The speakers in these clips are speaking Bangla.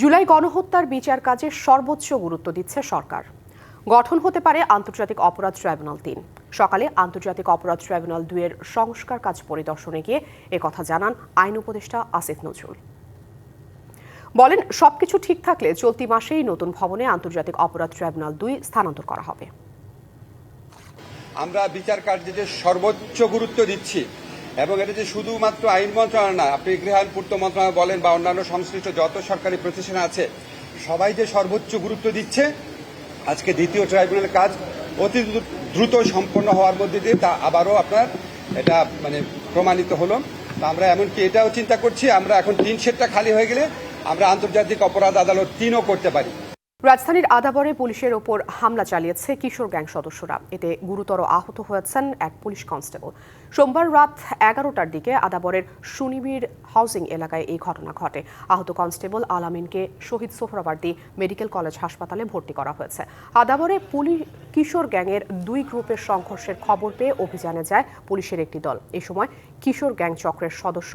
জুলাই গণহত্যার বিচার কাজে সর্বোচ্চ গুরুত্ব দিচ্ছে সরকার। গঠন হতে পারে আন্তর্জাতিক অপরাধ ট্রাইব্যুনাল তিন। সকালে আন্তর্জাতিক অপরাধ ট্রাইব্যুনাল দুয়ের সংস্কার কাজ পরিদর্শনে গিয়ে একথা জানান আইন উপদেষ্টা আসিফ নজরুল। বলেন, সবকিছু ঠিক থাকলে চলতি মাসেই নতুন ভবনে আন্তর্জাতিক অপরাধ ট্রাইব্যুনাল দুই স্থানান্তর করা হবে। আমরা বিচার কার্যে সর্বোচ্চ গুরুত্ব দিচ্ছি এবং এটা যে শুধুমাত্র আইন মন্ত্রণালয় না, আপনি গৃহায়ণ পূর্ত মন্ত্রণালয় বলেন বা অন্যান্য সংশ্লিষ্ট যত সরকারি প্রতিষ্ঠান আছে, সবাই যে সর্বোচ্চ গুরুত্ব দিচ্ছে, আজকে দ্বিতীয় ট্রাইব্যুনালের কাজ অতি দ্রুত সম্পন্ন হওয়ার মধ্যে দিয়ে তা আবারও আপনার এটা মানে প্রমাণিত হলো। আমরা এমনকি এটাও চিন্তা করছি, আমরা এখন তিন সেটটা খালি হয়ে গেলে আমরা আন্তর্জাতিক অপরাধ আদালত তিনও করতে পারি। রাজধানীর আদাবরে পুলিশের ওপর হামলা চালিয়েছে কিশোর গ্যাং সদস্যরা। এতে গুরুতর আহত হয়েছেন এক পুলিশ কনস্টেবল। সোমবার রাত এগারোটার দিকে আদাবরের সুনিবির হাউজিং এলাকায় এই ঘটনা ঘটে। আহত কনস্টেবল আলামিনকে শহীদ সোহরাওয়ার্দী মেডিকেল কলেজ হাসপাতালে ভর্তি করা হয়েছে। আদাবরে পুলিশ কিশোর গ্যাংয়ের দুই গ্রুপের সংঘর্ষের খবর পেয়ে অভিযানে যায় পুলিশের একটি দল। এ সময় কিশোর গ্যাং চক্রের সদস্য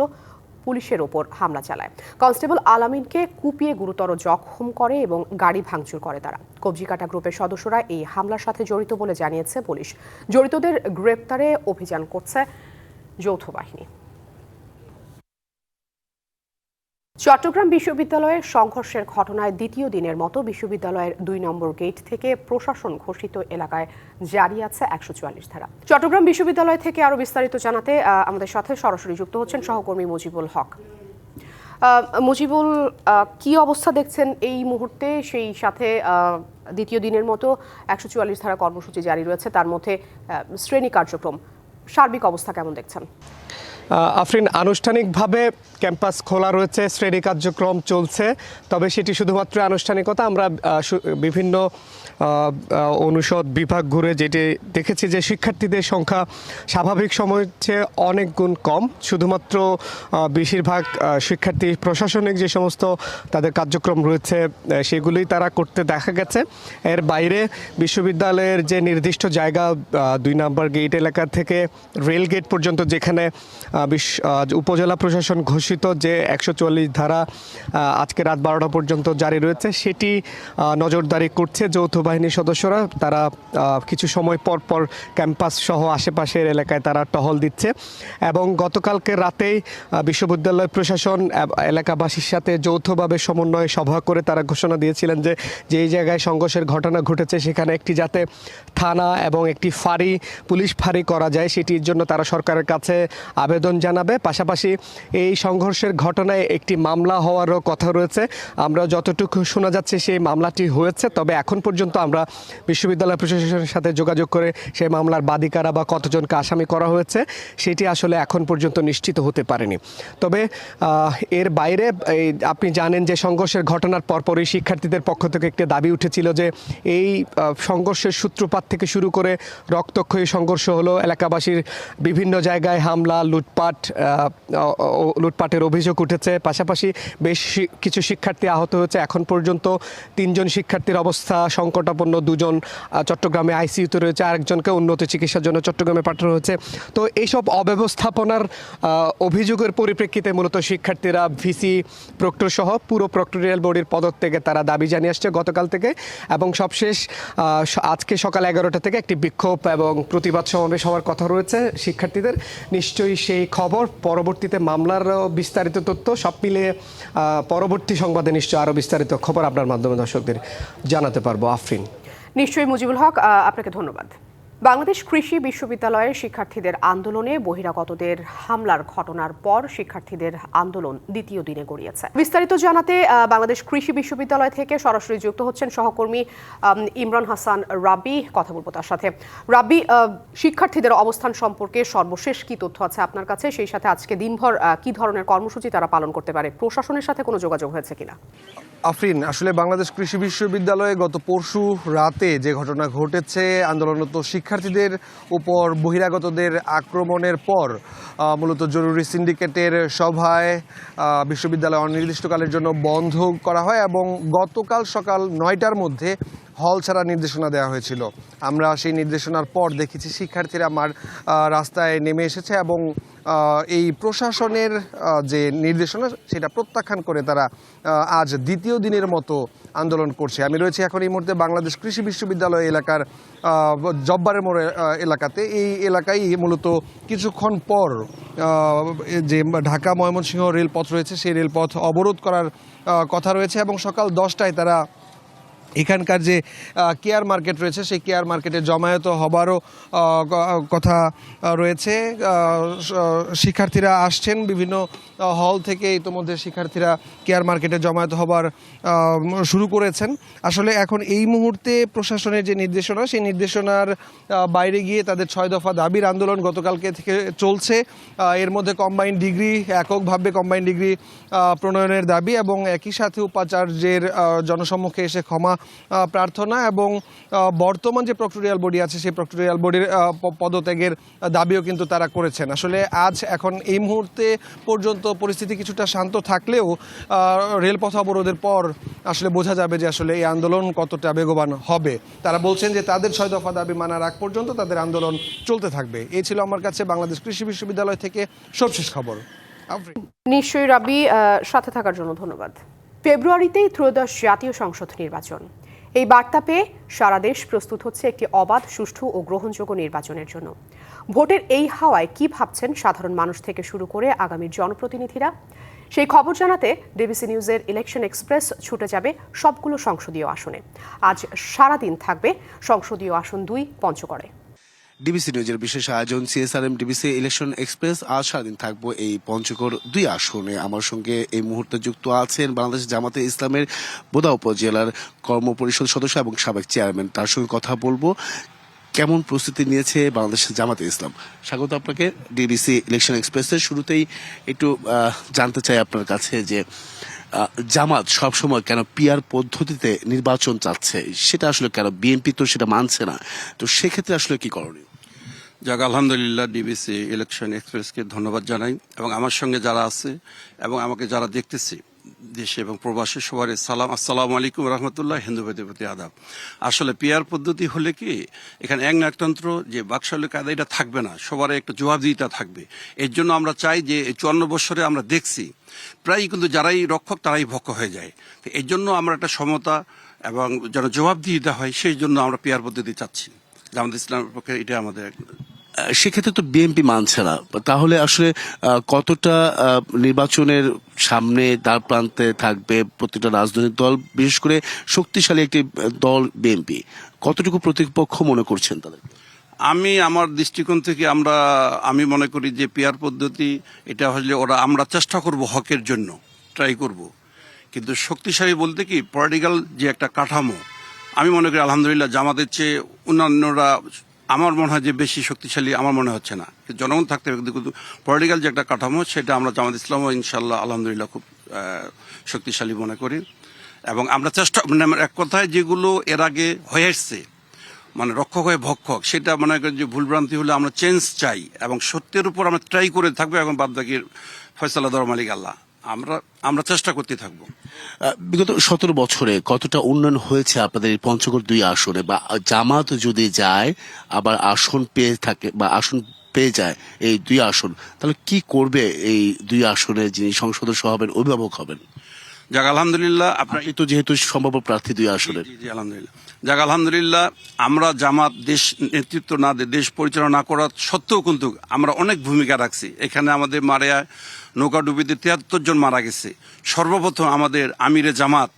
পুলিশের ওপর হামলা চালায়। কনস্টেবল আলামিনকে কুপিয়ে গুরুতর জখম করে এবং গাড়ি ভাঙচুর করে তারা। কবজিকাটা গ্রুপের সদস্যরা এই হামলার সাথে জড়িত বলে জানিয়েছে পুলিশ। জড়িতদের গ্রেপ্তারে অভিযান করছে যৌথ বাহিনী। চট্টগ্রাম বিশ্ববিদ্যালয়ের সংঘর্ষের ঘটনায় দ্বিতীয় দিনের মতো বিশ্ববিদ্যালয়ের দুই নম্বর গেট থেকে প্রশাসন ঘোষিত এলাকায় জারি আছে একশো চুয়াল্লিশ ধারা। চট্টগ্রাম বিশ্ববিদ্যালয় থেকে আরও বিস্তারিত জানাতে আমাদের সাথে সরাসরি যুক্ত হচ্ছেন সহকর্মী মুজিবুল হক। মুজিবুল কি অবস্থা দেখছেন এই মুহূর্তে? সেই সাথে দ্বিতীয় দিনের মতো একশো চুয়াল্লিশ ধারা কর্মসূচি জারি রয়েছে। তার মধ্যে শ্রেণি কার্যক্রম, সার্বিক অবস্থা কেমন দেখছেন? আফরিন আনুষ্ঠানিকভাবে ক্যাম্পাস খোলা রয়েছে শ্রেণি কার্যক্রম চলছে তবে সেটি শুধুমাত্র আনুষ্ঠানিকতা আমরা বিভিন্ন অনুষদ বিভাগ ঘুরে যেটি দেখেছি যে শিক্ষার্থীদের সংখ্যা স্বাভাবিক সময়ের চেয়ে অনেক গুণ কম। শুধুমাত্র বেশিরভাগ শিক্ষার্থী প্রশাসনিক যে সমস্ত তাদের কার্যক্রম রয়েছে আহ, সেগুলোই তারা করতে দেখা গেছে। এর বাইরে বিশ্ববিদ্যালয়ের যে নির্দিষ্ট জায়গা দুই নম্বর গেট এলাকা থেকে রেল গেট পর্যন্ত যেখানে উপজেলা প্রশাসন ঘোষিত যে একশো চুয়াল্লিশ ধারা আজকে রাত বারোটা পর্যন্ত জারি রয়েছে, সেটি নজরদারি করছে যৌথ বাহিনীর সদস্যরা। তারা কিছু সময় পর পর ক্যাম্পাস সহ আশেপাশের এলাকায় তারা টহল দিচ্ছে এবং গতকালকে রাতেই বিশ্ববিদ্যালয় প্রশাসন এলাকাবাসীর সাথে যৌথভাবে সমন্বয় সভা করে তারা ঘোষণা দিয়েছিলেন যে, যেই জায়গায় সংঘর্ষের ঘটনা ঘটেছে, সেখানে একটি যাতে থানা এবং একটি ফাঁড়ি, পুলিশ ফাঁড়ি করা যায়, সেটির জন্য তারা সরকারের কাছে আবেদন জানাবে। পাশাপাশি এই সংঘর্ষের ঘটনায় একটি মামলা হওয়ারও কথা রয়েছে। আমরা যতটুকু শোনা যাচ্ছে সেই মামলাটি হয়েছে, তবে এখন পর্যন্ত আমরা বিশ্ববিদ্যালয় প্রশাসনের সাথে যোগাযোগ করে সেই মামলার বাদিকারা বা কতজনকে আসামি করা হয়েছে, সেটি আসলে এখন পর্যন্ত নিশ্চিত হতে পারেনি। তবে এর বাইরে, এই আপনি জানেন যে সংঘর্ষের ঘটনার পরপরই শিক্ষার্থীদের পক্ষ থেকে একটি দাবি উঠেছিল যে এই সংঘর্ষের সূত্রপাত থেকে শুরু করে রক্তক্ষয়ী সংঘর্ষ হলো এলাকাবাসীর বিভিন্ন জায়গায় হামলা, লুটপাট ও- লুটপাটের অভিযোগ উঠেছে। পাশাপাশি বেশ কিছু শিক্ষার্থী আহত হয়েছে। এখন পর্যন্ত তিনজন শিক্ষার্থীর অবস্থা সংকটাপন্ন। দুজন চট্টগ্রামে আইসিইউতে রয়েছে। আরেকজনকে উন্নত চিকিৎসার জন্য চট্টগ্রামে পাঠানো হয়েছে। তো এইসব অব্যবস্থাপনার অভিযোগের পরিপ্রেক্ষিতে মূলত শিক্ষার্থীরা ভিসি, প্রক্টর সহ পুরো প্রক্টোরিয়াল বোর্ডের পদত্যাগে তারা দাবি জানিয়ে আসছে গতকাল থেকে। এবং সবশেষ আজকে সকাল এগারোটা থেকে একটি বিক্ষোভ এবং প্রতিবাদ সমাবেশ হওয়ার কথা রয়েছে শিক্ষার্থীদের। নিশ্চয়ই সেই খবর, পরবর্তীতে মামলার বিস্তারিত তথ্য, সব মিলে পরবর্তী সংবাদে নিশ্চয়ই আরও বিস্তারিত খবর আপনার মাধ্যমে দর্শকদের জানাতে পারব। আফরিন। নিশ্চয়ই মুজিবুল হক আপনাকে ধন্যবাদ। বাংলাদেশ কৃষি বিশ্ববিদ্যালয়ের শিক্ষার্থীদের আন্দোলনে বহিরাগতদের হামলার ঘটনার পর শিক্ষার্থীদের আন্দোলন দ্বিতীয় দিনে গড়িয়েছে। বিস্তারিত জানাতে বাংলাদেশ কৃষি বিশ্ববিদ্যালয় থেকে সরাসরি যুক্ত হচ্ছেন সহকর্মী ইমরান হাসান রাব্বি। কথা বলব তার সাথে। রাব্বি শিক্ষার্থীদের অবস্থান সম্পর্কে সর্বশেষ কি তথ্য আছে আপনার কাছে? সেই সাথে আজকে দিনভর কি ধরনের কর্মসূচি তারা পালন করতে পারে? প্রশাসনের সাথে কোনো যোগাযোগ হয়েছে কিনা? আফরিন, আসলে বাংলাদেশ কৃষি বিশ্ববিদ্যালয়ে গত পরশু রাতে যে ঘটনা ঘটেছে, আন্দোলনরত শিক্ষার্থীদের উপর বহিরাগতদের আক্রমণের পর মূলত জরুরি সিন্ডিকেটের সভায় বিশ্ববিদ্যালয় অনির্দিষ্টকালের জন্য বন্ধ করা হয় এবং গতকাল সকাল নয়টার মধ্যে হল ছাড়া নির্দেশনা দেওয়া হয়েছিল। আমরা সেই নির্দেশনার পর দেখেছি শিক্ষার্থীরা আমার রাস্তায় নেমে এসেছে এবং এই প্রশাসনের যে নির্দেশনা সেটা প্রত্যাখ্যান করে তারা আজ দ্বিতীয় দিনের মতো আন্দোলন করছে। আমি রয়েছি এখন এই মুহূর্তে বাংলাদেশ কৃষি বিশ্ববিদ্যালয় এলাকার জব্বারের মোড়ে এলাকাতে। এই এলাকায় মূলত কিছুক্ষণ পর যে ঢাকা ময়মনসিংহ রেলপথ রয়েছে, সেই রেলপথ অবরোধ করার কথা রয়েছে এবং সকাল দশটায় তারা এখানকার যে কেয়ার মার্কেট রয়েছে, সেই কেয়ার মার্কেটে জমায়েত হবারও কথা রয়েছে। শিক্ষার্থীরা আসছেন বিভিন্ন হল থেকে ইতোমধ্যে শিক্ষার্থীরা কেয়ার মার্কেটে জমায়েত হবার শুরু করেছেন। আসলে এখন এই মুহূর্তে প্রশাসনের যে নির্দেশনা, সেই নির্দেশনার বাইরে গিয়ে তাদের ছয় দফা দাবির আন্দোলন গতকালকে থেকে চলছে। এর মধ্যে কম্বাইন ডিগ্রি এককভাবে কম্বাইন ডিগ্রি প্রণয়নের দাবি এবং একই সাথে উপাচার্যের জনসম্মুখে এসে ক্ষমা প্রার্থনা এবং বর্তমান যে প্রক্টোরিয়াল বডি আছে, সেই প্রক্টোরিয়াল বডির পদত্যাগের দাবিও কিন্তু তারা করেছেন। আসলে আজ, এখন এই মুহূর্তে পর্যন্ত পরিস্থিতি কিছুটা শান্ত থাকলেও রেলপথ অবরোধের পর আসলে বোঝা যাবে যে আসলে এই আন্দোলন কতটা বেগবান হবে। তারা বলছেন যে তাদের ছয় দফা দাবি মানার আগ পর্যন্ত তাদের আন্দোলন চলতে থাকবে। এই ছিল আমার কাছে বাংলাদেশ কৃষি বিশ্ববিদ্যালয় থেকে সবশেষ খবর। নিশ্চয়ই রাবি সাথে থাকার জন্য ধন্যবাদ। ফেব্রুয়ারিতেই ত্রয়োদশ জাতীয় সংসদ নির্বাচন। এই বার্তা পেয়ে সারা দেশ প্রস্তুত হচ্ছে একটি অবাধ, সুষ্ঠু ও গ্রহণযোগ্য নির্বাচনের জন্য। ভোটের এই হাওয়ায় কি ভাবছেন সাধারণ মানুষ থেকে শুরু করে আগামীর জনপ্রতিনিধিরা? সেই খবর জানাতে ডিবিসি নিউজের ইলেকশন এক্সপ্রেস ছুটে যাবে সবগুলো সংসদীয় আসনে। আজ সারাদিন থাকবে সংসদীয় আসন দুই, পঞ্চগড়ে। ডিবিসি নিউজের বিশেষ আয়োজন সিএসআরএম ডিবিসি ইলেকশন এক্সপ্রেস। আজ সারাদিন থাকব এই পঞ্চগড় দুই আসনে। আমার সঙ্গে এই মুহূর্তে যুক্ত আছেন বাংলাদেশ জামাতে ইসলামের বোদা উপজেলার কর্মপরিষদ সদস্য এবং সাবেক চেয়ারম্যান। তার সঙ্গে কথা বলব, কেমন প্রস্তুতি নিয়েছে বাংলাদেশ জামাতে ইসলাম? স্বাগত আপনাকে ডিবিসি ইলেকশন এক্সপ্রেসের শুরুতেই একটু জানতে চাই আপনার কাছে যে জামাত সবসময় কেন পিয়ার পদ্ধতিতে নির্বাচন চাচ্ছে? সেটা আসলে কেন বিএনপি তো সেটা মানছে না। তো সেক্ষেত্রে আসলে কি করণীয়? যাক, আলহামদুলিল্লাহ ডিবিসি ইলেকশন এক্সপ্রেসকে ধন্যবাদ জানাই এবং আমার সঙ্গে যারা আছে এবং আমাকে যারা দেখতেছে, দেশে এবং প্রবাসী সবার সালাম, আসসালামু আলাইকুম রহমতুল্লাহ, হিন্দু প্রতি আদাব। আসলে পিয়ার পদ্ধতি হলে কি, এখানে এক নাকতন্ত্র যে বাকশালের কায়দা এটা থাকবে না, সবার একটা জবাবদিহিতা থাকবে। এর জন্য আমরা চাই যে এই চুয়ান্ন বছরে আমরা দেখছি প্রায় কিন্তু যারাই রক্ষক তারাই ভক্ষ হয়ে যায়। তো এর জন্য আমরা একটা সমতা এবং যেন জবাবদিহিতা হয়, সেই জন্য আমরা পিয়ার পদ্ধতি চাচ্ছি। জামাত ইসলামের পক্ষে এটা আমাদের সেক্ষেত্রে তো বিএনপি মানছে না। তাহলে আসলে কতটা নির্বাচনের সামনে দ্বার প্রান্তে থাকবে প্রতিটা রাজনৈতিক দল বিশেষ করে শক্তিশালী একটি দল বিএনপি কতটুকু প্রতিপক্ষ মনে করছেন তাদের? আমি আমার দৃষ্টিকোণ থেকে আমরা আমি মনে করি যে পিয়ার পদ্ধতি এটা হলে ওরা আমরা চেষ্টা করব হকের জন্য ট্রাই করব। কিন্তু শক্তিশালী বলতে কি পলিটিক্যাল যে একটা কাঠামো আমি মনে করি আলহামদুলিল্লাহ জামাতের চেয়ে অন্যান্যরা আমার মনে হয় যে বেশি শক্তিশালী আমার মনে হচ্ছে না। জনগণ থাকতে হবে, কিন্তু পলিটিক্যাল যে একটা কাঠামো, সেটা আমরা জামাত ইসলামও ইনশাল্লাহ আলহামদুলিল্লাহ খুব শক্তিশালী মনে করি। এবং আমরা চেষ্টা মানে আমার এক কথায় যেগুলো এর আগে হয়ে এসছে মানে রক্ষক হয়ে ভক্ষক, সেটা মনে করেন যে ভুলভ্রান্তি হলে আমরা চেঞ্জ চাই এবং সত্যের উপর আমরা ট্রাই করে থাকব এবং বাদ বাকির ফয়সালা দর মালিক আল্লাহ। আমরা আমরা চেষ্টা করতে থাকব। বিগত সতেরো বছরে কতটা উন্নয়ন হয়েছে আপনাদের এই পঞ্চগড় দুই আসনে? বা জামাত যদি যায় আবার আসন পেয়ে থাকে বা আসন পেয়ে যায় এই দুই আসন তাহলে কি করবে এই দুই আসনে যিনি সংসদ হবেন অভিভাবক হবেন? যাক আলহামদুলিল্লাহ আপনার আপনি তো যেহেতু সম্ভাব্য প্রার্থী দুই আসনের। আলহামদুলিল্লাহ। যাক, আলহামদুলিল্লাহ, আমরা জামাত দেশ নেতৃত্ব না দেশ পরিচালনা করা সত্ত্বেও কিন্তু আমরা অনেক ভূমিকা রাখছি। এখানে আমাদের মারিয়া নৌকাডুবিতে তিয়াত্তর জন মারা গেছে। সর্বপ্রথম আমাদের আমিরে জামাত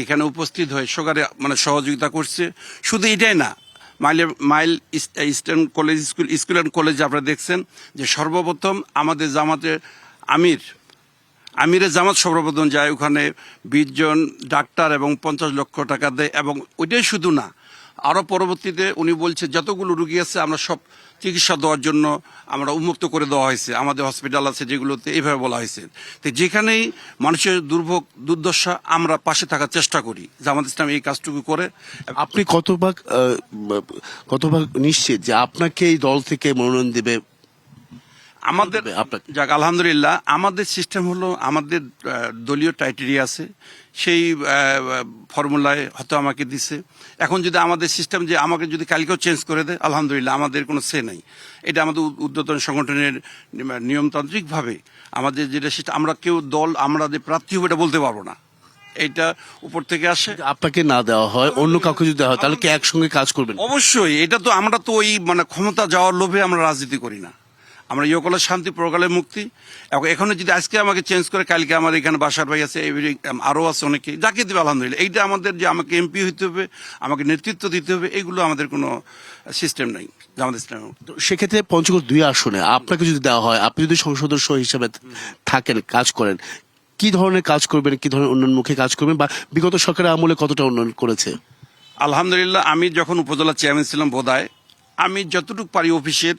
এখানে উপস্থিত হয়ে সকালে মানে সহযোগিতা করছে। শুধু এটাই না, mile mile Eastern College School School and কলেজে আপনারা দেখছেন যে সর্বপ্রথম আমাদের জামাতের আমির আমিরের জামাত সর্বপ্রথম যায় ওখানে বিশ জন ডাক্তার এবং পঞ্চাশ লক্ষ টাকা দেয় এবং ওইটাই শুধু না আরও পরবর্তীতে উনি বলছে, যতগুলো রুগী আছে, আমরা সব চিকিৎসা দেওয়ার জন্য আমরা উন্মুক্ত করে দেওয়া হয়েছে। আমাদের হসপিটাল আছে যেগুলোতে এইভাবে বলা হয়েছে। তো যেখানেই মানুষের দুর্ভোগ, দুর্দশা, আমরা পাশে থাকার চেষ্টা করি। জামাত ইসলাম এই কাজটুকু করে। আপনি কতভাগ কতভাগ নিশ্চিত যে আপনাকে এই দল থেকে মনোনয়ন দেবে আমাদের? যাক আলহামদুলিল্লাহ আমাদের সিস্টেম হলো আমাদের দলীয় টাইটেরিয়া আছে। সেই ফর্মুলায় হয়তো আমাকে দিছে। এখন যদি আমাদের সিস্টেম যে আমাকে যদি কালকেও চেঞ্জ করে দেয় আলহামদুলিল্লাহ আমাদের কোনো সে নাই। এটা আমাদের উদ- উদ্বোধন সংগঠনের নিয়মতান্ত্রিকভাবে আমাদের যেটা সেটা আমরা কেউ দল আমরা যে প্রার্থী হবে এটা বলতে পারব না। এটা উপর থেকে আসে। আপনাকে না দেওয়া হয় অন্য কাউকে যদি দেওয়া হয় তাহলে কি একসঙ্গে কাজ করবেন? অবশ্যই এটা তো আমরা তো ওই মানে ক্ষমতা যাওয়ার লোভে আমরা রাজনীতি করি না। আমরা ইয়কলের শান্তি প্রকালের মুক্তি। এখন এখানে যদি আজকে আমাকে চেঞ্জ করে কালকে আমার এখানে বাসার ভাই আছে আরও আছে অনেকে যাকে দেবে আলহামদুলিল্লাহ। এইটা আমাদের যে আমাকে এমপি হইতে হবে আমাকে নেতৃত্ব দিতে হবে এগুলো আমাদের কোনো সিস্টেম নাই আমাদের ইসলামের তো সেক্ষেত্রে পঞ্চগড় দুই আসনে আপনাকে যদি দেওয়া হয় আপনি যদি সংসদ সদস্য হিসেবে থাকেন কাজ করেন কি ধরনের কাজ করবেন কি ধরনের উন্নয়নমুখী কাজ করবেন বা বিগত সরকারের আমলে কতটা উন্নয়ন করেছে? আলহামদুলিল্লাহ আমি যখন উপজেলা চেয়ারম্যান ছিলাম বোধায় আমি যতটুকু পারি অফিসের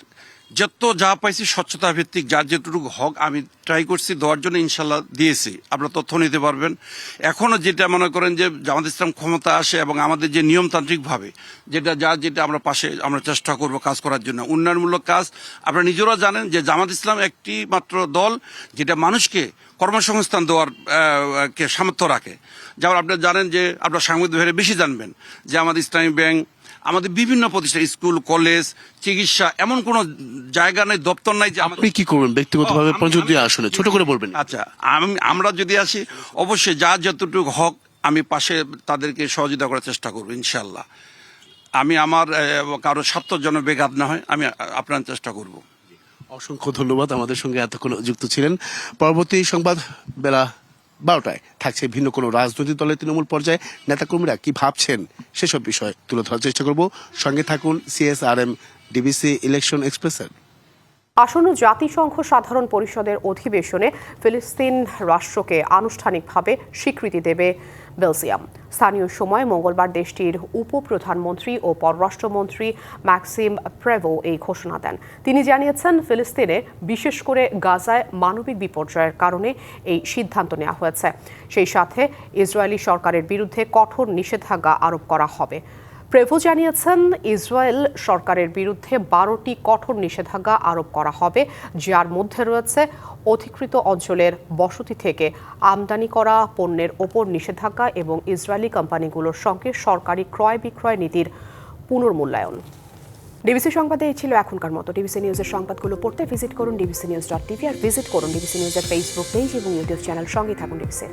যত যা পাইছি স্বচ্ছতা ভিত্তিক যার যেটুকু হক আমি ট্রাই করছি, দেওয়ার জন্য ইনশাল্লাহ দিয়েছি। আপনারা তথ্য নিতে পারবেন। এখনও যেটা মনে করেন যে জামাত ইসলাম ক্ষমতা আসে এবং আমাদের যে নিয়মতান্ত্রিকভাবে, যেটা যা যেটা আমরা পাশে আমরা চেষ্টা করব কাজ করার জন্য। উন্নয়নমূলক কাজ, আপনারা নিজেরা জানেন যে জামাত ইসলাম একটি মাত্র দল যেটা মানুষকে কর্মসংস্থান দেওয়ার কে সামর্থ্য রাখে। যেমন আপনারা জানেন যে আপনারা সাংবাদিক বেশি জানবেন যে আমাদের ইসলামী ব্যাংক আমাদের বিভিন্ন প্রতিষ্ঠান স্কুল কলেজ চিকিৎসা এমন কোনো জায়গা নেই দপ্তর নাই যে আপনি কি করবেন? ব্যক্তিগতভাবে আমি- আসনে ছোট করে বলবেন। আচ্ছা আমি আমরা যদি আসি অবশ্যই যা যতটুকু হক আমি পাশে তাদেরকে সহযোগিতা করার চেষ্টা করব ইনশাল্লাহ আমি আমার কারও স্বার্থের জন্য বেঘাত না হয় আমি আপনার চেষ্টা করব। অসংখ্য ধন্যবাদ আমাদের সঙ্গে এতক্ষণ যুক্ত ছিলেন। পরবর্তী সংবাদ বেলা বারোটায় থাকছে ভিন্ন কোনো রাজনৈতিক দলের তৃণমূল পর্যায়ে। নেতাকর্মীরা কি ভাবছেন সেসব বিষয় তুলে ধরার চেষ্টা করব। সঙ্গে থাকুন সিএসআরএম ডিবিসি ইলেকশন এক্সপ্রেসের। আসন্ন জাতিসংঘ সাধারণ পরিষদের অধিবেশনে ফিলিস্তিন রাষ্ট্রকে আনুষ্ঠানিকভাবে স্বীকৃতি দেবে। বেলজিয়াম। স্থানীয় সময় মঙ্গলবার দেশটির উপপ্রধানমন্ত্রী ও পররাষ্ট্রমন্ত্রী ম্যাক্সিম প্রেভো এই ঘোষণা দেন। তিনি জানিয়েছেন, ফিলিস্তিনে বিশেষ করে গাজায় মানবিক বিপর্যয়ের কারণে এই সিদ্ধান্ত নেওয়া হয়েছে। সেই সাথে ইসরায়েলি সরকারের বিরুদ্ধে কঠোর নিষেধাজ্ঞা আরোপ করা হবে। প্রেভো জানিয়েছেন, ইসরায়েল সরকারের বিরুদ্ধে বারোটি কঠোর নিষেধাজ্ঞা আরোপ করা হবে, যার মধ্যে রয়েছে অধিকৃত অঞ্চলের বসতি থেকে আমদানি করা পণ্যের ওপর নিষেধাজ্ঞা এবং ইসরায়েলি কোম্পানিগুলোর সঙ্গে সরকারি ক্রয় বিক্রয় নীতির পুনর্মূল্যায়ন। ডিবিসি সংবাদে এই ছিল এখনকার মতো। ডিবিসি নিউজের সংবাদগুলো পড়তে ভিজিট করুন ডিবিসি নিউজ ডট টিভি আর ভিজিট করুন ডিবিসি নিউজের ফেসবুক পেজ এবং ইউটিউব চ্যানেল সঙ্গে থাকুন ডিবিসি